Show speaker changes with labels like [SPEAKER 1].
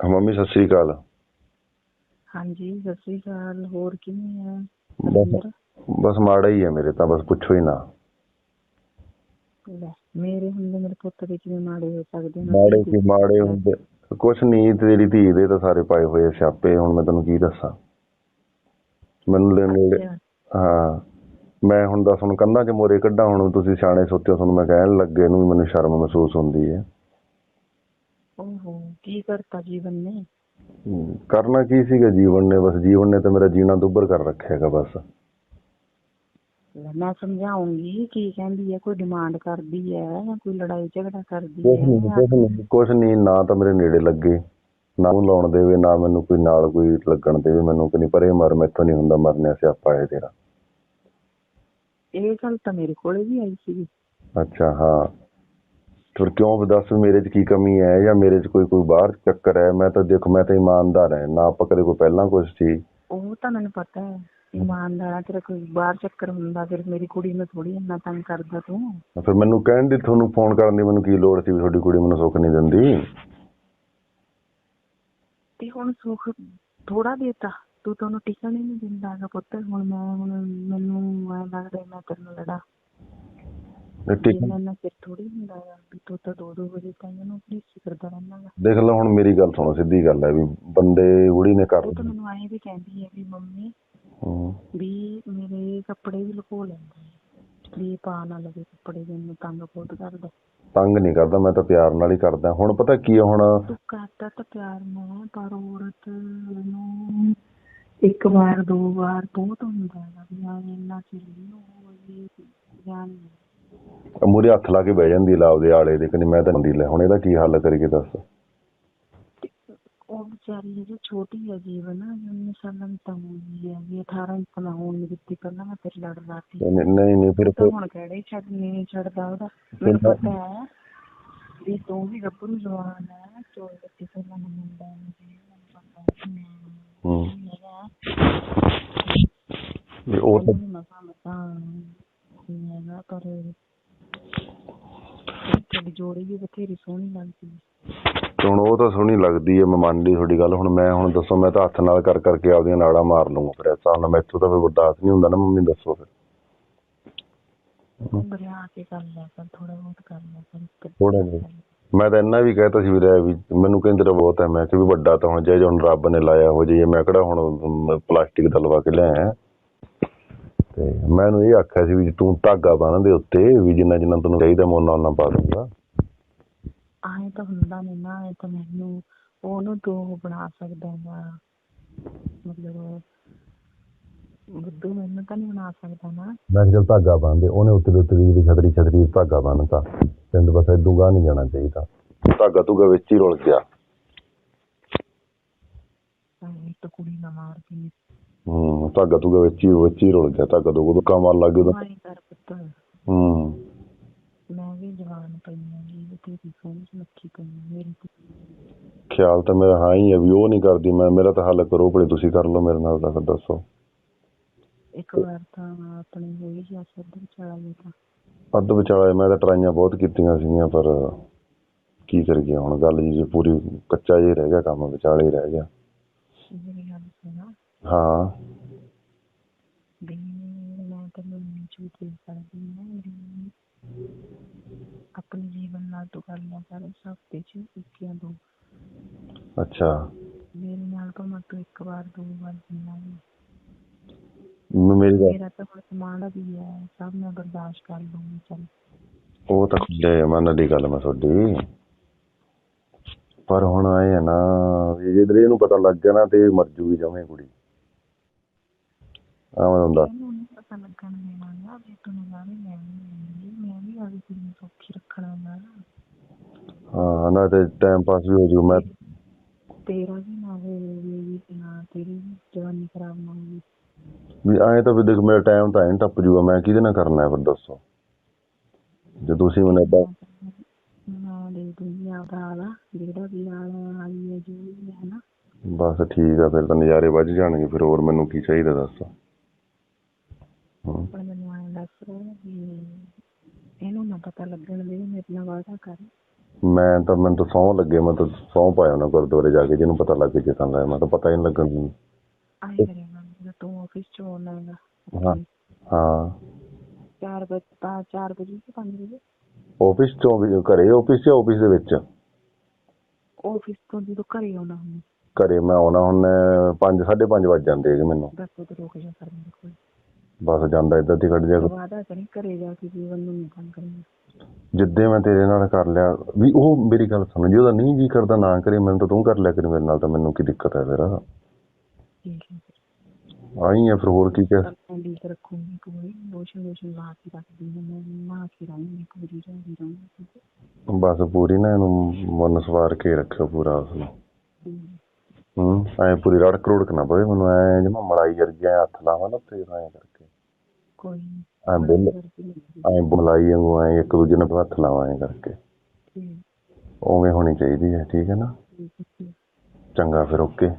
[SPEAKER 1] ਹਾਂ, ਮੰਮੀ ਸਤਿ ਸ੍ਰੀ ਅਕਾਲ।
[SPEAKER 2] ਹਾਂਜੀ ਸਤਿ ਸ੍ਰੀ ਅਕਾਲ। ਹੋਰ ਕਿਵੇਂ ਆ?
[SPEAKER 1] ਬਸ
[SPEAKER 2] ਹਰਵਿੰਦਰ?
[SPEAKER 1] ਬਸ ਮਾੜਾ ਹੀ ਹੈ ਮੇਰੇ ਤਾਂ ਬਸ ਪੁੱਛੋ ਹੀ ਨਾ।
[SPEAKER 2] ਲੈ, ਮੇਰੇ ਹੁੰਦੇ ਮੇਰੇ ਪੁੱਤ ਦੇ ਕਿਵੇਂ ਮਾੜੇ ਹੋ ਸਕਦੇ ਨੇ?
[SPEAKER 1] ਮਾੜੇ ਕੀ ਮਾੜੇ ਹੁੰਦੇ? ਕੁਛ ਨਹੀਂ ਤੇਰੀ ਧੀ ਦੇ ਤਾਂ ਸਾਰੇ ਪਾਏ ਹੋਏ ਆ ਸਿਆਪੇ ਹੁਣ ਮੈਂ ਤੈਨੂੰ ਕੀ ਦੱਸਾਂ? ਮੈਨੂੰ ਲੈ ਨੇੜੇ
[SPEAKER 2] ਅੱਛਾ,
[SPEAKER 1] ਹਾਂ। ਮੈਂ ਹੁਣ ਦੱਸ ਹੁਣ ਕੰਧਾਂ 'ਚ ਮੋਰੇ ਕੱਢਾਂ ਹੁਣ ਤੁਸੀਂ ਸਿਆਣੇ ਹੋ ਤੁਹਾਨੂੰ ਮੈਂ ਕਹਿਣ ਲੱਗੇ ਨੂੰ ਵੀ ਮੈਨੂੰ ਸ਼ਰਮ ਮਹਿਸੂਸ ਹੁੰਦੀ ਹੈ।
[SPEAKER 2] ਕੀ ਕਰਤਾ ਜੀਵਨ ਨੇ?
[SPEAKER 1] ਹਮ, ਕਰਨਾ ਕੀ ਸੀਗਾ ਜੀਵਨ ਨੇ? ਬਸ ਜੀਵਨ ਨੇ ਤਾਂ ਮੇਰਾ ਜੀਣਾ ਦੁੱਭਰ ਕਰ ਰੱਖਿਆ ਹੈਗਾ ਬਸ।
[SPEAKER 2] ਲੈ, ਮੈਂ ਸਮਝਾਉਂਗੀ ਕੀ ਕਹਿੰਦੀ ਹੈ ਕੋਈ ਡਿਮਾਂਡ ਕਰਦੀ ਹੈ ਜਾਂ ਕੋਈ ਲੜਾਈ ਝਗੜਾ ਕਰਦੀ
[SPEAKER 1] ਕੁਛ ਨਹੀਂ
[SPEAKER 2] ਹੈ
[SPEAKER 1] ਕੁਛ ਨਹੀਂ ਕੁਛ ਨਹੀਂ ਨਾ ਤਾਂ ਮੇਰੇ ਨੇੜੇ ਲੱਗੇ। ਨਾ ਨੂੰ ਲਾਉਣ ਦੇਵੇ ਨਾ ਮੈਨੂੰ ਕੋਈ ਨਾਲ ਕੋਈ ਲੱਗਣ ਦੇਵੇ ਮੈਨੂੰ ਕਿ ਨਹੀਂ ਪਰੇ ਮਰ ਮੈਥੋਂ ਨਹੀਂ ਹੁੰਦਾ ਮਰਨੇ ਸਿਆਪਾ ਹੈ ਤੇਰਾ।
[SPEAKER 2] ਇਹ ਗੱਲ ਤਾਂ ਮੇਰੇ ਕੋਲੇ ਵੀ ਆਈ ਸੀ
[SPEAKER 1] ਅੱਛਾ ਹਾਂ। ਫਿਰ ਕਿਉਂ ਦੱਸ ਮੇਰੇ 'ਚ ਕੀ ਕਮੀ ਹੈ ਜਾਂ ਮੇਰੇ 'ਚ ਕੋਈ ਕੋਈ ਬਾਹਰ ਚੱਕਰ ਹੈ? ਮੈਂ ਤਾਂ ਦੇਖ ਮੈਂ ਤਾਂ ਇਮਾਨਦਾਰ ਹਾਂ। ਨਾ ਆਪਾਂ ਕਦੇ ਕੋਈ ਪਹਿਲਾਂ ਕੁਛ ਸੀ।
[SPEAKER 2] ਉਹ ਤਾਂ ਮੈਨੂੰ ਪਤਾ ਹੈ। ਇਮਾਨਦਾਰ ਤੇਰਾ ਕੋਈ ਬਾਹਰ ਚੱਕਰ ਹੁੰਦਾ ਫਿਰ ਮੇਰੀ ਕੁੜੀ ਨੂੰ ਥੋੜੀ ਇੰਨਾ ਤੰਗ ਕਰਦਾ ਤੂੰ।
[SPEAKER 1] ਫਿਰ ਮੈਨੂੰ ਕਹਿਣ ਦੀ ਤੁਹਾਨੂੰ ਫੋਨ ਕਰਨ ਦੀ ਮੈਨੂੰ ਕੀ ਲੋੜ ਸੀ ਵੀ ਤੁਹਾਡੀ ਕੁੜੀ ਮੈਨੂੰ ਸੁੱਖ ਨਹੀਂ ਦਿੰਦੀ?
[SPEAKER 2] ਤੇ ਹੁਣ ਸੁੱਖ ਥੋੜਾ ਦੇਤਾ। ਤੂੰ ਤਾਂ ਉਹਨੂੰ ਟਿਕਣ ਹੀ ਨਹੀਂ ਦਿੰਦਾ ਪੁੱਤ। ਹੁਣ ਮੈਂ ਹੁਣ ਮੈਨੂੰ ਲੱਗਦਾ ਮੈਂ ਤੇਰੇ ਨਾਲ ਲੜਾ। ਇਹਨਾਂ ਨਾਲ ਫਿਰ ਥੋੜੀ ਹੁੰਦਾ ਗਾ ਵੀ ਤੂੰ ਤਾਂ ਦੋ ਦੋ ਵਜੇ ਤਾਈਂ ਉਹਨੂੰ ਪੁਲਿਸ ਕਰਦਾ ਰਹਿੰਦਾ ਗਾ
[SPEAKER 1] ਦੇਖ ਲੈ ਹੁਣ ਮੇਰੀ ਗੱਲ ਸੁਣੋ ਸਿੱਧੀ ਗੱਲ ਹੈ ਵੀ ਬੰਦੇ ਬੁੜੀ ਨੇ ਕਰ
[SPEAKER 2] ਉਹ ਤਾਂ ਮੈਨੂੰ ਐਂ ਵੀ ਕਹਿੰਦੀ ਹੈ ਵੀ ਮੰਮੀ
[SPEAKER 1] ਹਮ,
[SPEAKER 2] ਵੀ ਮੇਰੇ ਕੱਪੜੇ ਵੀ ਲੁਕੋ ਲੈਂਦੀ ਹੈ ਵੀ ਇਹ ਪਾ ਨਾ ਲਵੇ ਕੱਪੜੇ ਮੈਨੂੰ ਤੰਗ ਬਹੁਤ ਕਰਦਾ।
[SPEAKER 1] ਤੰਗ ਨਹੀਂ ਕਰਦਾ ਮੈਂ ਤਾਂ ਪਿਆਰ ਨਾਲ ਹੀ ਕਰਦਾ। ਹੁਣ ਪਤਾ ਕੀ ਹੈ ਹੁਣ
[SPEAKER 2] ਤੂੰ ਕਰਦਾ ਤਾਂ ਪਿਆਰ ਮੈਂ ਪਰ ਔਰਤ ਨੂੰ ਇੱਕ ਵਾਰ ਦੋ ਵਾਰ ਬਹੁਤ ਹੁੰਦਾ ਹੈ ਵੀ ਆ ਇੰਨਾ ਚਿਰ ਨਹੀਂ ਉਹ ਜਾਨ
[SPEAKER 1] ਮੂਰੇ ਹੱਥ ਲਾ ਕੇ ਬਹਿ ਜਾਂਦੀ ਲਾ ਉਹਦੇ ਆਲੇ ਦੇ ਕਹਿੰਦੀ ਮੈਂ ਤਾਂ ਨਹੀਂ ਲੈ ਹੁਣ ਇਹਦਾ ਕੀ ਹੱਲ ਕਰੀਏ ਦੱਸ?
[SPEAKER 2] ਉਹ ਵਿਚਾਰੀ ਜਿਹੜੀ ਛੋਟੀ ਹੈ ਜੀਵਨ ਉਹਨੇ ਸਾਲਾਂ ਦੀ ਤਾਂ ਹੋਈ ਹੈ ਵੀ 18 ਇੰਚ ਤਾਂ ਮੈਂ ਹੋਣ ਨਹੀਂ ਦਿੱਤੀ ਪਹਿਲਾਂ ਮੈਂ ਤੇਰੇ ਲੜ ਲਾਤੀ।
[SPEAKER 1] ਨਹੀਂ ਨਹੀਂ ਨਹੀਂ ਫਿਰ
[SPEAKER 2] ਤਾਂ ਹੁਣ ਕਿਹੜੇ ਛੱਡ ਨਹੀਂ ਛੱਡਦਾ ਉਹਦਾ। ਮੈਨੂੰ ਪਤਾ ਹੈ ਵੀ ਤੂੰ ਵੀ ਗੱਭਰੂ ਜਵਾਨ ਹੈ ਚੋਰ ਬੱਤੀ ਪਹਿਲਾਂ ਨੂੰ ਮੁੰਡਾ ਹੈ ਜੀ ਮੈਨੂੰ ਪਤਾ ਹੈ। ਮੈਂ
[SPEAKER 1] ਉਹ ਤਾਂ
[SPEAKER 2] ਮਸਾ ਮਸਾ ਹੈਗਾ ਪਰ ਤੁਹਾਡੀ ਜੋੜੀ ਵੀ ਬਥੇਰੀ ਸੋਹਣੀ ਲੱਗਦੀ ਹੈ।
[SPEAKER 1] ਹੁਣ ਉਹ ਤਾਂ ਸੋਹਣੀ ਲੱਗਦੀ ਹੈ ਮੈਂ ਮੰਨਦੀ ਤੁਹਾਡੀ ਗੱਲ। ਹੁਣ ਮੈਂ ਹੁਣ ਦੱਸੋ ਮੈਂ ਤਾਂ ਹੱਥ ਨਾਲ ਕਰ ਕਰਕੇ ਆਪਦੀਆਂ ਨਾੜਾਂ ਮਾਰ ਲੂੰਗਾ ਫਿਰ। ਐਸਾ ਨਾ ਮੈਥੋਂ ਤਾਂ ਫਿਰ ਬਰਦਾਸ਼ਤ ਨਹੀਂ ਹੁੰਦਾ ਨਾ ਮੰਮੀ ਦੱਸੋ ਫਿਰ।
[SPEAKER 2] ਉਹ ਬਰਿਆ ਕੇ ਕਰ ਲਿਆ ਕਰ ਥੋੜਾ ਬਹੁਤ ਕਰ ਲਿਆ ਕਰ
[SPEAKER 1] ਥੋੜਾ ਮੈਂ ਤਾਂ ਇੰਨਾ ਵੀ ਕਹਿਤਾ ਸੀ ਵੀਰੇ ਵੀ ਮੈਨੂੰ ਕਹਿੰਦੇ ਤਾਂ ਬਹੁਤ ਹੈ ਮੈਂ ਕਿ ਵੀ ਵੱਡਾ ਤਾਂ ਹੁਣ ਜੇ ਹੁਣ ਰੱਬ ਨੇ ਲਾਇਆ ਹੋ ਜੇ ਮੈਂ ਕਿਹੜਾ ਹੁਣ ਪਲਾਸਟਿਕ ਦਾ ਲਵਾ ਕੇ ਲਿਆਇਆ। ਤੇ ਮੈਂ ਉਹਨੂੰ ਇਹ ਆਖਿਆ ਸੀ ਵੀ ਤੂੰ ਧਾਗਾ ਬੰਨ ਦੇ ਉੱਤੇ ਵੀ ਜਿੰਨਾ ਜਿੰਨਾ ਤੈਨੂੰ ਚਾਹੀਦਾ ਮੈਂ ਉਹਨਾਂ ਉਹਨਾਂ ਪਾ ਦੂੰਗਾ।
[SPEAKER 2] ਆਏ ਤਾਂ ਹੁੰਦਾ ਨਹੀਂ ਨਾ ਇਹ ਤਾਂ ਮੈਨੂੰ ਉਹਨੂੰ ਦੋ ਬਣਾ ਸਕਦਾ ਹੈਗਾ ਮਤਲਬ ਬੁੱਧੂ ਮੈਨੂੰ ਤਾਂ ਨਹੀਂ ਬਣਾ ਸਕਦਾ ਨਾ।
[SPEAKER 1] ਮੈਂ ਕਿਹਾ ਚੱਲ ਧਾਗਾ ਬੰਨ ਦੇ ਉਹਨੇ ਉੱਤੇ ਦੇ ਉੱਤੇ ਦੀ ਜਿਹੜੀ ਛਤਰੀ ਛਤਰੀ ਧਾਗਾ ਬੰਨਤਾ ਕਹਿੰਦੇ ਬਸ ਇਦੋਂ ਗਾਹ ਨਹੀਂ ਜਾਣਾ ਚਾਹੀਦਾ। ਧਾਗਾ ਧੁਗਾ ਵਿੱਚ ਹੀ ਰੁਲ ਗਿਆ।
[SPEAKER 2] ਇਹ ਤਾਂ ਕੁੜੀ ਨਾ ਮਾਰ ਕੇ
[SPEAKER 1] ਹੂੰ ਧਾਗਾ ਧੁਗਾ ਵਿੱਚ ਹੀ ਵਿੱਚ ਹੀ ਰੁਲ ਗਿਆ ਧਾਗਾ ਦੋ ਲੱਗ ਗਿਆ
[SPEAKER 2] ਆਏ ਕਰ ਪੁੱਤ
[SPEAKER 1] ਹੂੰ।
[SPEAKER 2] ਮੈਂ ਵੀ ਜਵਾਨ ਪਈ ਹਾਂ ਜੀ ਤੇਰੀ ਸੋਹਣੀ ਸੁਨੱਖੀ ਪਈ ਹਾਂ, ਮੇਰੀ ਤੇ
[SPEAKER 1] ਖਿਆਲ ਤਾਂ ਮੇਰਾ ਹਾਂ ਹੀ ਹੈ ਵੀ ਉਹ ਨਹੀਂ ਕਰਦੀ ਮੈਂ ਮੇਰਾ ਤਾਂ ਹੱਲ ਕਰੋ ਭਲੇ ਤੁਸੀਂ ਕਰ ਲਓ ਮੇਰੇ ਨਾਲ ਤਾਂ ਫਿਰ ਦੱਸੋ।
[SPEAKER 2] ਇੱਕ ਵਾਰ ਤਾਂ ਆਪਣੀ ਹੋਈ ਜੀ ਤਾਂ।
[SPEAKER 1] ਅੱਧ ਵਿਚਾਲੇ ਮੈਂ ਤਾਂ ਟਰਾਈਆਂ ਬਹੁਤ ਕੀਤੀਆਂ ਸੀਗੀਆਂ ਪਰ ਕੀ ਕਰ ਗਿਆ ਹੁਣ ਗੱਲ ਜੀ ਪੂਰੀ ਕੱਚਾ ਜਿਹਾ ਹੀ ਰਹਿ ਗਿਆ ਕੰਮ ਵਿਚਾਲੇ ਹੀ ਰਹਿ ਗਿਆ।
[SPEAKER 2] ਮੇਰੀ ਗੱਲ ਸੁਣਾ
[SPEAKER 1] ਹਾਂ।
[SPEAKER 2] ਵੀ ਮੈਂ ਤੈਨੂੰ ਨਹੀਂ ਝੂਠ ਨਹੀਂ ਕਰਦੀ ਨਾ ਮੇਰੀ ਆਪਣੇ ਜੀਵਨ ਨਾਲ ਤੂੰ ਕਰ ਲਿਆ ਕਰ ਉਸ ਹਫ਼ਤੇ ਚ ਇੱਕ ਜਾਂ ਦੋ।
[SPEAKER 1] ਅੱਛਾ।
[SPEAKER 2] ਮੇਰੇ ਨਾਲ ਭਾਵੇਂ ਤੂੰ ਇੱਕ ਵਾਰ ਦੋ ਵਾਰ ਜਿੰਨਾ ਵੀ।
[SPEAKER 1] ਮ- ਮੇਰੀ ਗੱਲ
[SPEAKER 2] ਮੇਰਾ ਤਾਂ ਹੁਣ ਸਮਾਨ ਵੀ ਹੈ ਸਭ ਮੈਂ ਬਰਦਾਸ਼ਤ ਕਰ ਲੂੰਗੀ ਚੱਲ।
[SPEAKER 1] ਉਹ ਤਾਂ ਖੁੱਲੇ ਮਨ ਦੀ ਗੱਲ ਮੈਂ ਤੁਹਾਡੀ। ਪਰ ਹੁਣ ਆਏ ਆ ਨਾ ਵੀ ਜੇ ਇਹਨੂੰ ਪਤਾ ਲੱਗ ਗਿਆ ਨਾ ਤੇ ਇਹ ਮਰ ਜੂਗੀ ਜਵੇਂ ਕੁੜੀ। ਆਹ ਮੈਂ ਹੁੰਦਾ।
[SPEAKER 2] ਇਹਨੂੰ ਨਹੀਂ ਪਤਾ ਲੱਗਣ ਦੇਣਾ ਨਾ ਵੀ ਤੂੰ ਹੈ ਮੈਂ ਵੀ ਆਦੀ ਕੁੜੀ ਨੂੰ ਸੌਖੀ ਰੱਖਣਾ ਨਾ
[SPEAKER 1] ਹਾਂ ਨਾ ਤੇ ਟਾਈਮ ਪਾਸ ਵੀ ਹੋ ਜੂ। ਮੈਂ
[SPEAKER 2] ਤੇਰਾ ਵੀ ਨਾ ਹੋਵੇ ਵੀ ਨਾ ਤੇਰੀ ਜਵਾਨੀ ਖਰਾਬ ਨਾ ਹੋਵੇ।
[SPEAKER 1] ਵੀ ਐਂ ਤਾਂ ਵੀ ਦੇਖ ਮੇਰਾ ਟਾਈਮ ਤਾਂ ਐਂ ਟੱਪ ਜੂਗਾ। ਮੈਂ ਕਿਹਦੇ ਨਾਲ ਕਰਨਾ ਹੈ ਫਿਰ ਦੱਸੋ? ਜੇ ਤੁਸੀਂ ਮੈਨੂੰ ਏਦਾਂ
[SPEAKER 2] ਨਾ ਦੇ ਦੁਨੀਆ ਦਾ ਆਲਾ ਜਿਹੜਾ ਵੀ ਆਲਾ ਆਈ ਹੈ ਜੋ ਵੀ ਹੈ ਨਾ।
[SPEAKER 1] ਬਸ ਠੀਕ ਆ ਫਿਰ ਤਾਂ ਨਜ਼ਾਰੇ ਵੱਜ ਜਾਣਗੇ ਫਿਰ ਹੋਰ ਮੈਨੂੰ ਕੀ ਚਾਹੀਦਾ ਦੱਸ? ਹਮ,
[SPEAKER 2] ਪਰ ਮੈਨੂੰ ਐਂ ਦੱਸ ਵੀ ਇਹਨੂੰ ਨਾ ਪਤਾ ਲੱਗਣ ਦੇ ਮੇਰੇ ਨਾਲ ਵਾਅਦਾ ਕਰ।
[SPEAKER 1] ਮੈਂ ਤਾਂ ਮੈਨੂੰ ਤਾਂ ਸਹੁੰ ਲੱਗੇ ਮੈਂ ਤਾਂ ਸਹੁੰ ਪਾਇਆ ਉਹਨਾਂ ਗੁਰਦੁਆਰੇ ਜਾ ਕੇ ਜਿਹਨੂੰ ਪਤਾ ਲੱਗ ਜੇ ਤਾਂ ਲੈ ਮੈਂ ਤਾਂ ਪਤਾ ਹੀ ਨਹੀਂ ਲੱਗਣ ਦਿੰਦਾ।
[SPEAKER 2] ਆਏ ਜਦੋਂ ਤੂੰ ਆਫਿਸ ਚ ਆਉਣਾ
[SPEAKER 1] ਹਾਂ ਹਾਂ।
[SPEAKER 2] 4 ਵਜੇ ਤਾਂ 4 ਵਜੇ ਕਿ 5 ਵਜੇ?
[SPEAKER 1] ਆਫਿਸ ਚੋਂ ਵੀ ਘਰੇ ਆਫਿਸ ਚ ਆਫਿਸ ਦੇ ਵਿੱਚ?
[SPEAKER 2] ਆਫਿਸ ਤੋਂ ਜਦੋਂ ਘਰੇ ਆਉਣਾ ਹੁੰਦਾ।
[SPEAKER 1] ਘਰੇ ਮੈਂ ਆਉਣਾ ਹੁਣ 5 5:30 ਵੱਜ ਜਾਂਦੇ ਹੈਗੇ ਮੈਨੂੰ।
[SPEAKER 2] ਦੱਸ ਉਹ ਰੁਕ ਜਾ ਕਰ ਮੇਰੇ ਕੋਲ।
[SPEAKER 1] ਬਸ ਜਾਂਦਾ ਇੱਧਰ ਦੀ ਕੱਢ ਜਾ
[SPEAKER 2] ਵਾਦਾ ਕਰੀ ਘਰੇ ਜਾ ਕੇ ਜੀਵਨ ਨੂੰ ਨਹੀਂ ਕੰਮ ਕਰੇਗਾ
[SPEAKER 1] ਜਿੱਦੇ ਮੈਂ ਤੇਰੇ ਨਾਲ ਕਰ ਲਿਆ ਵੀ ਉਹ ਮੇਰੀ ਗੱਲ ਸੁਣ ਜੇ ਉਹਦਾ ਨਹੀਂ ਜੀ ਕਰਦਾ ਨਾ ਕਰੇ ਮੈਨੂੰ ਤਾਂ ਤੂੰ ਕਰ ਲਿਆ ਕਰੀ ਮੇਰੇ ਨਾਲ ਤਾਂ ਮੈਨੂੰ ਕੀ ਦਿੱਕਤ ਹੈ ਫਿਰ।
[SPEAKER 2] ਠੀਕ ਹੈ।
[SPEAKER 1] ਆਈ ਹੈ ਫਿਰ ਹੋਰ ਕੀ ਕਹਿ?
[SPEAKER 2] ਤਾਂ ਮੈਂ ਲੀਕ ਰੱਖੂੰਗੀ ਕੋਈ ਲੋਸ਼ਨ ਲੋਸ਼ਨ ਲਾ ਕੇ ਰੱਖਦੀ ਹਾਂ ਮੈਂ ਨਾ ਕੇ ਰਹੂੰਗੀ ਪੂਰੀ ਰਹੂੰਗੀ ਰਹੂੰਗੀ ਠੀਕ ਹੈ
[SPEAKER 1] ਬਸ ਪੂਰੀ ਨਾ ਇਹਨੂੰ ਮਨ ਸਵਾਰ ਕੇ ਰੱਖਿਓ ਪੂਰਾ ਉਸ ਨੂੰ। ਹੂੰ ਐ ਪੂਰੀ ਰੜਕ ਰੋੜਕ ਨਾ ਪਵੇ ਮੈਨੂੰ ਐ ਜਿਵੇਂ ਮਲਾਈ ਵਰਗੀ ਐ ਹੱਥ ਲਾਵਾਂ ਨਾ ਤੇ ਐ ਕਰਕੇ।
[SPEAKER 2] ਕੋਈ ਨੀ,
[SPEAKER 1] ਐ ਬਿੱਲ ਐ ਮਲਾਈ ਵਾਂਗੂ ਐ ਇੱਕ ਦੂਜੇ ਨਾਲ ਹੱਥ ਲਾਵਾਂ ਐ ਕਰਕੇ। ਉਵੇਂ ਹੋਣੀ ਚਾਹੀਦੀ ਹੈ ਠੀਕ ਹੈ ਨਾ। ਚੰਗਾ ਫਿਰ ਓਕੇ।